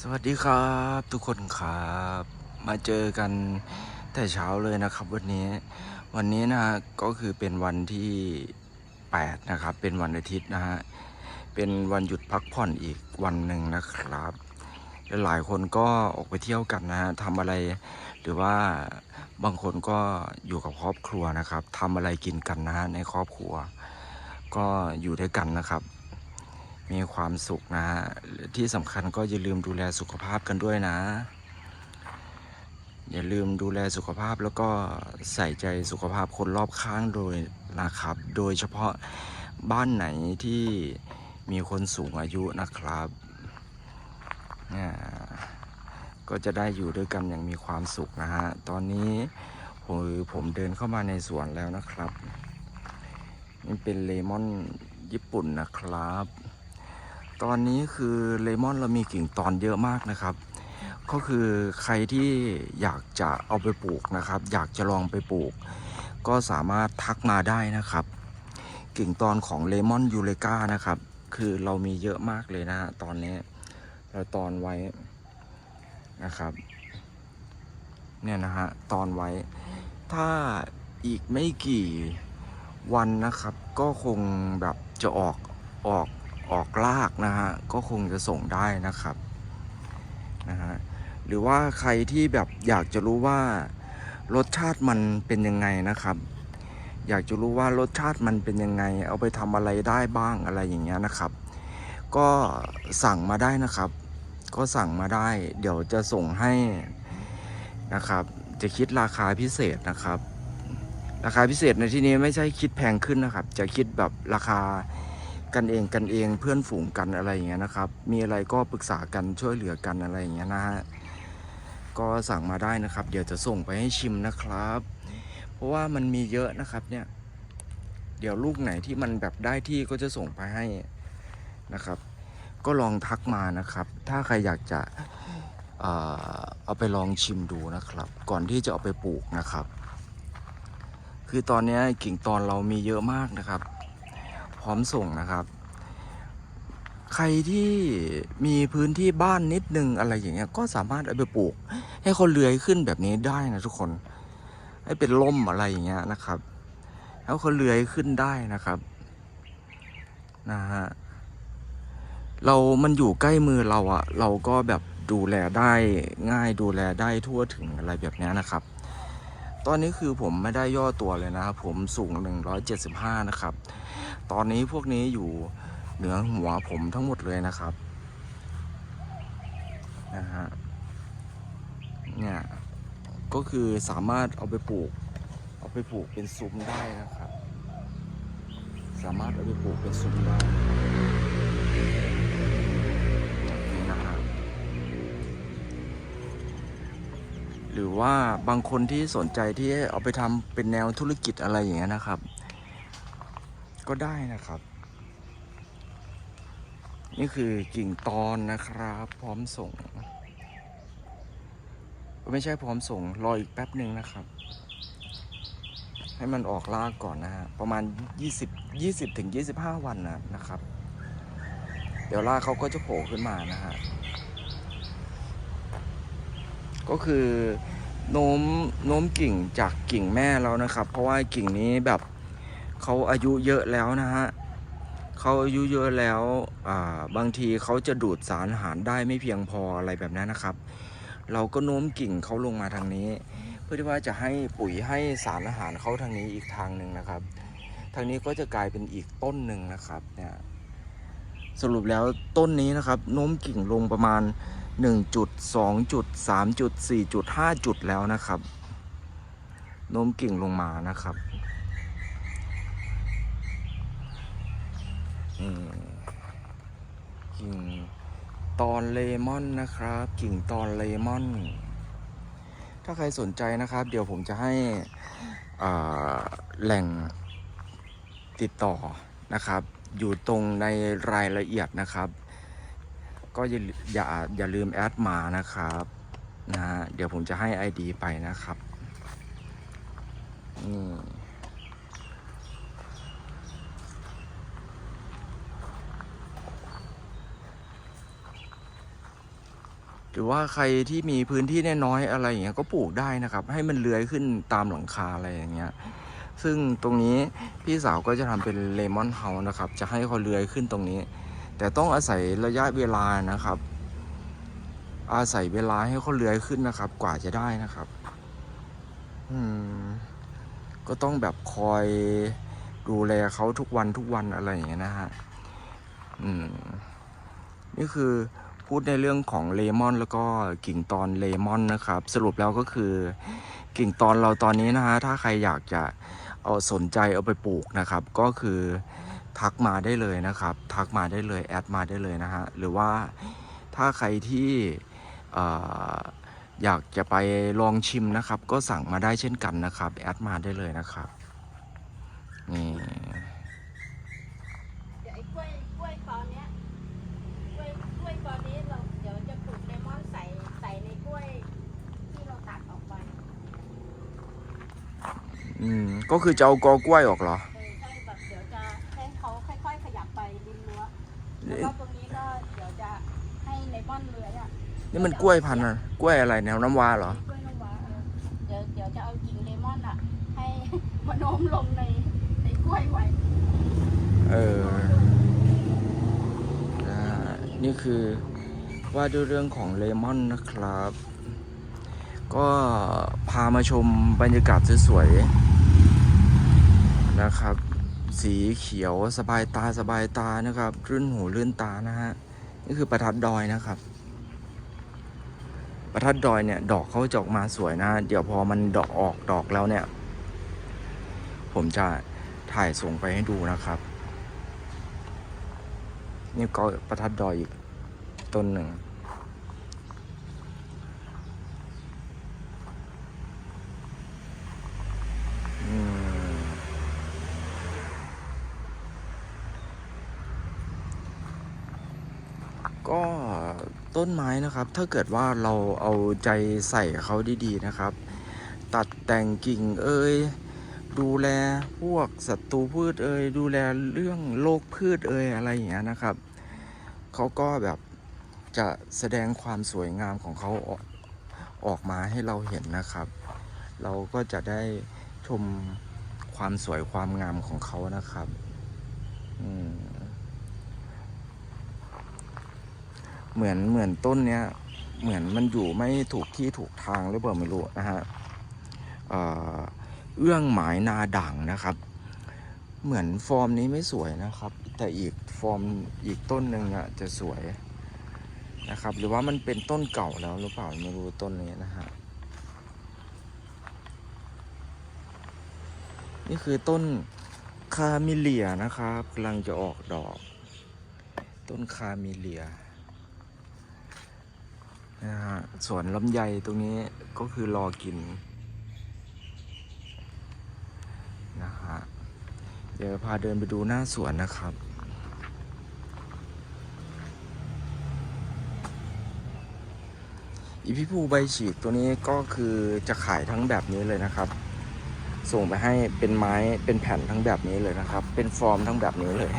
สวัสดีครับทุกคนครับ มาเจอกันแต่เช้าเลยนะครับวันนี้ วันนี้นะฮะก็คือเป็นวันที่ 8 นะครับ เป็นวันอาทิตย์นะฮะเป็นวันหยุดพักผ่อนอีกวันหนึ่งนะครับหลายคนก็ออกไปเที่ยวกันนะฮะทำอะไร หรือว่าบางคนก็อยู่กับครอบครัวนะครับทำอะไรกินกันนะฮะในครอบครัว ก็อยู่ด้วยกันนะครับ มีความสุขนะฮะที่สำคัญก็อย่าลืมดูแลสุขภาพกันด้วยนะ อย่าลืมดูแลสุขภาพแล้วก็ใส่ใจสุขภาพคนรอบข้างโดยนะครับ โดยเฉพาะบ้านไหนที่มีคนสูงอายุนะครับนี่ก็จะได้อยู่ด้วยกันอย่างมีความสุขนะฮะ ตอนนี้ผมผมเดินเข้ามาในสวนแล้วนะครับ นี่เป็นเลมอนญี่ปุ่นนะครับ ตอนนี้คือเลมอนเรามีกิ่งตอนเยอะมากนะครับ ก็คือใครที่อยากจะเอาไปปลูกนะครับ อยากจะลองไปปลูก ก็สามารถทักมาได้นะครับ กิ่งตอนของเลมอนยูเลกานะครับ คือเรามีเยอะมากเลยนะฮะตอนนี้เราตอนไว้นะครับ เนี่ยนะฮะตอนไว้ ถ้าอีกไม่กี่วันนะครับ ก็คงแบบจะออกออก ออกลากนะฮะก็คงจะส่งได้นะครับนะฮะหรือว่าใครที่แบบอยากจะรู้ว่ารสชาติมันเป็นยังไงนะครับ อยากจะรู้ว่ารสชาติมันเป็นยังไง เอาไปทำอะไรได้บ้างอะไรอย่างเงี้ยนะครับ ก็สั่งมาได้นะครับ ก็สั่งมาได้ เดี๋ยวจะส่งให้นะครับ จะคิดราคาพิเศษนะครับ ราคาพิเศษในที่นี้ไม่ใช่คิดแพงขึ้นนะครับ จะคิดแบบราคา กันเองกันเองเพื่อนฝูงกันอะไรอย่างเงี้ยนะครับ มีอะไรก็ปรึกษากันช่วยเหลือกันอะไรอย่างเงี้ยนะฮะก็สั่งมาได้นะครับ เดี๋ยวจะส่งไปให้ชิมนะครับ เพราะว่ามันมีเยอะนะครับเนี่ยเดี๋ยวลูกไหนที่มันแบบได้ที่ก็จะส่งไปให้นะครับ ก็ลองทักมานะครับ ถ้าใครอยากจะเออเอาไปลองชิมดูนะครับ ก่อนที่จะเอาไปปลูกนะครับ คือตอนนี้กิ่งตอนเรามีเยอะมากนะครับ ร้อมส่งนะครับ ใครที่มีพื้นที่บ้านนิดนึงอะไรอย่างเงี้ยก็สามารถเอาไปปลูก ให้เขาเลื้อยขึ้นแบบนี้ได้นะทุกคนให้เป็นร่มอะไรอย่างเงี้ยนะครับ แล้วเขาเลื้อยขึ้นได้นะครับนะฮะเรา มันอยู่ใกล้มือเราอะเราก็แบบดูแลได้ง่ายดูแลได้ทั่วถึงอะไรแบบนี้นะครับ ตอนนี้คือผมไม่ได้ย่อตัวเลยนะครับผมสูง 175 นะครับ ตอนนี้พวกนี้อยู่เหนือหัวผมทั้งหมดเลยนะครับนะฮะเนี่ยก็คือสามารถเอาไปปลูก เอาไปปลูกเป็นซุ้มได้นะครับ สามารถเอาไปปลูกเป็นซุ้มได้ หรือว่าบางคนที่สนใจที่เอาไปทำเป็นแนวธุรกิจอะไรอย่างเงี้ยนะครับ ก็ได้นะครับ นี่คือกิ่งตอนนะครับ พร้อมส่ง ไม่ใช่พร้อมส่ง รออีกแป๊บหนึ่งนะครับ ให้มันออกรากก่อนนะฮะ ประมาณ 20 20ถึง25 วันนะนะครับ เดี๋ยวรากเขาก็จะโผล่ขึ้นมานะฮะ ก็คือโน้มโน้มกิ่งจากกิ่งแม่แล้วนะครับ เพราะว่ากิ่งนี้แบบเขาอายุเยอะแล้วนะฮะเขาอายุเยอะแล้วบางทีเขาจะดูดสารอาหารได้ไม่เพียงพออะไรแบบนั้นนะครับ เราก็โน้มกิ่งเขาลงมาทางนี้ เพื่อที่ว่าจะให้ปุ๋ยให้สารอาหารเขาทางนี้อีกทางหนึ่งนะครับ ทางนี้ก็จะกลายเป็นอีกต้นหนึ่งนะครับเนี่ยสรุปแล้วต้นนี้นะครับโน้มกิ่งลงประมาณ 1จุด2จุด3จุด4จุด5จุดแล้วนะครับโน้มกิ่งลงมานะครับกิ่งตอนเลมอนนะครับ กิ่งตอนเลมอน ถ้าใครสนใจนะครับ เดี๋ยวผมจะให้แหล่งติดต่อนะครับ อยู่ตรงในรายละเอียดนะครับ ก็อย่าอย่าอย่าลืมแอดมานะครับนะฮะเดี๋ยวผมจะให้ ID ไปนะครับนี่หรือว่าใครที่มีพื้นที่น้อยๆอะไรอย่างเงี้ยก็ปลูกได้นะครับ ให้มันเลื้อยขึ้นตามหลังคาอะไรอย่างเงี้ย ซึ่งตรงนี้พี่สาวก็จะทำเป็นเลมอนเฮาส์นะครับ จะให้เขาเลื้อยขึ้นตรงนี้ แต่ต้องอาศัยระยะเวลานะครับ อาศัยเวลาให้เขาเลื้อยขึ้นนะครับ กว่าจะได้นะครับ อืม ก็ต้องแบบคอยดูแลเขาทุกวันทุกวันอะไรอย่างเงี้ยนะฮะ อืม นี่คือพูดในเรื่องของเลมอน แล้วก็กิ่งตอนเลมอนนะครับ สรุปแล้วก็คือกิ่งตอนเราตอนนี้นะฮะ ถ้าใครอยากจะเอาสนใจเอาไปปลูกนะครับ ก็คือ ทักมาได้เลยนะครับ ทักมาได้เลยแอดมาได้เลยนะฮะ หรือว่าถ้าใครที่เอ่ออยากจะไปลองชิมนะครับ ก็สั่งมาได้เช่นกันนะครับ แอดมาได้เลยนะครับนี่เดี๋ยวไอ้กล้วยกล้วยตอนเนี้ยกล้วยกล้วยตอนนี้เราเดี๋ยวจะปลูกเลมอนใส่ใส่ในกล้วยที่เราตัดออกไปอืม ก็คือจะเอากอกล้วยออกเหรอ นี่มันกล้วยพันธุ์อะกล้วยอะไรแนวน้ำว้าเหรอ กล้วยน้ำว้าเออเดี๋ยวเดี๋ยวจะเอากิ่งเลมอนอะ ให้มาโน้มลงในในกล้วยไว้เออนะฮะนี่คือว่าด้วยเรื่องของเลมอนนะครับ ก็พามาชมบรรยากาศสวยๆนะครับ สีเขียวสบายตาสบายตานะครับ รื่นหู รื่นตานะฮะ นี่คือประทัดดอยนะครับ ประทัดดอยเนี่ย ดอกเขาจะออกมาสวยนะ เดี๋ยวพอมันดอกออกดอกแล้วเนี่ย ผมจะถ่ายส่งไปให้ดูนะครับ นี่ก็ประทัดดอยอีกต้นหนึ่ง อืมก็ ต้นไม้นะครับ ถ้าเกิดว่าเราเอาใจใส่เขาดีๆนะครับ ตัดแต่งกิ่งเอ่ยดูแลพวกศัตรูพืชเอ่ยดูแลเรื่องโรคพืชเอ่ยอะไรอย่างเงี้ยนะครับเขาก็แบบจะแสดงความสวยงามของเขาออกออกมาให้เราเห็นนะครับ เราก็จะได้ชมความสวยความงามของเขานะครับ อืม เหมือนเหมือนต้นเนี้ยเหมือนมันอยู่ไม่ถูกที่ถูกทางหรือเปล่าไม่รู้นะฮะเอื้องหมายนาด่างนะครับ เหมือนฟอร์มนี้ไม่สวยนะครับ แต่อีกฟอร์มอีกต้นหนึ่งอะจะสวยนะครับ หรือว่ามันเป็นต้นเก่าแล้วหรือเปล่าไม่รู้ต้นนี้นะฮะนี่คือต้นคามิเลียนะครับกำลังจะออกดอก ต้นคามิเลีย นะฮะสวนลำไยตรงนี้ก็คือรอกินนะฮะเดี๋ยวพาเดินไปดูหน้าสวนนะครับอีพิภูใบฉีกตัวนี้ก็คือจะขายทั้งแบบนี้เลยนะครับ ส่งไปให้เป็นไม้เป็นแผ่นทั้งแบบนี้เลยนะครับ เป็นฟอร์มทั้งแบบนี้เลย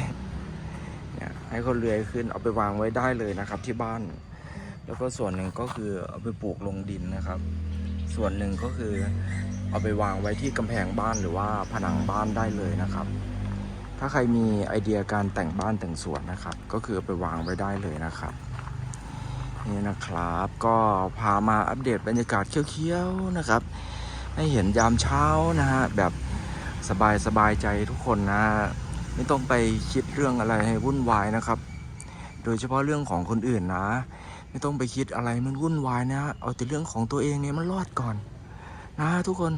เนี่ยให้เขาเลื้อยขึ้นเอาไปวางไว้ได้เลยนะครับที่บ้าน แล้วก็ส่วนหนึ่งก็คือเอาไปปลูกลงดินนะครับ ส่วนหนึ่งก็คือเอาไปวางไว้ที่กำแพงบ้านหรือว่าผนังบ้านได้เลยนะครับ ถ้าใครมีไอเดียการแต่งบ้านแต่งสวนนะครับ ก็คือเอาไปวางไว้ได้เลยนะครับ นี่นะครับก็พามาอัปเดตบรรยากาศเขียวๆนะครับ ให้เห็นยามเช้านะฮะแบบสบายสบายใจทุกคนนะฮะไม่ต้องไปคิดเรื่องอะไรให้วุ่นวายนะครับ โดยเฉพาะเรื่องของคนอื่นนะ ไม่ต้องไปคิดอะไรมันวุ่นวายนะเอาแต่เรื่องของตัวเองเนี่ยมันรอดก่อน นะทุกคน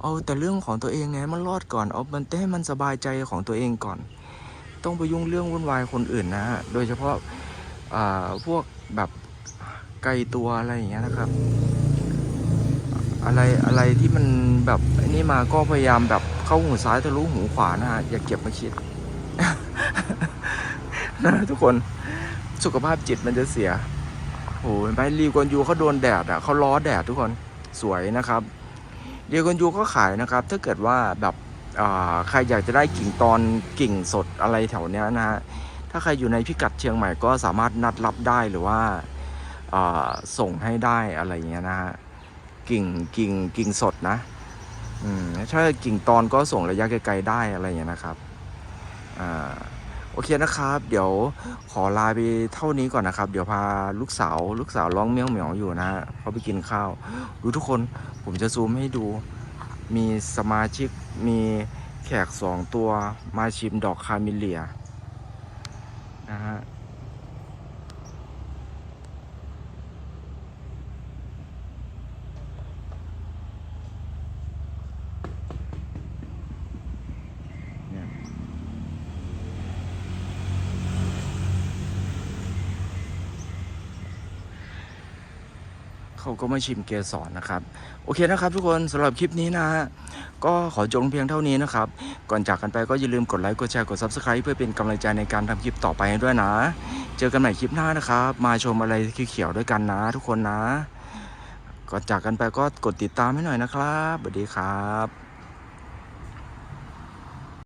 เอาแต่เรื่องของตัวเองเนี่ยมันรอดก่อน เอามันให้มันสบายใจของตัวเองก่อน ต้องไปยุ่งเรื่องวุ่นวายคนอื่นนะฮะโดยเฉพาะาพวกแบบไกลตัวอะไรอย่างเงี้ยนะครับ อะไรอะไรที่มันแบบไอ้นี่มาก็พยายามแบบเข้าหูซ้ายทะลุหูขวานะฮะอย่าเก็บมาคิดนะทุกคนสุขภาพจิตมันจะเสีย โอ้ยไปรีกวนยูเขาโดนแดดอะเขาล้อแดดทุกคนสวยนะครับเรียกวนยูก็ขายนะครับ ถ้าเกิดว่าแบบใครอยากจะได้กิ่งตอนกิ่งสดอะไรแถวเนี้ยนะฮะถ้าใครอยู่ในพิกัดเชียงใหม่ก็สามารถนัดรับได้หรือว่าส่งให้ได้อะไรเงี้ยนะฮะกิ่งกิ่งกิ่งสดนะอืมถ้ากิ่งตอนก็ส่งระยะไกลๆได้อะไรเงี้ยนะครับอ่า โอเคนะครับ เดี๋ยวขอลาไปเท่านี้ก่อนนะครับ เดี๋ยวพาลูกสาวลูกสาวร้องเมี้ยวเหมียวอยู่นะฮะเขาไปกินข้าว ดูทุกคนผมจะซูมให้ดู มีสมาชิกมีแขกสองตัวมาชิมดอกคาเมเลียนะฮะ เขาก็มาชิมเกสรนะครับ โอเคนะครับทุกคนสำหรับคลิปนี้นะฮะก็ขอจบลงเพียงเท่านี้นะครับ ก่อนจากกันไปก็อย่าลืมกดไลค์กดแชร์กด Subscribe เพื่อเป็นกำลังใจในการทำคลิปต่อไปให้ด้วยนะ เจอกันใหม่คลิปหน้านะครับ มาชมอะไรเขียวๆด้วยกันนะ ทุกคนนะ ก่อนจากกันไปก็กดติดตามให้หน่อยนะครับสวัสดีครับ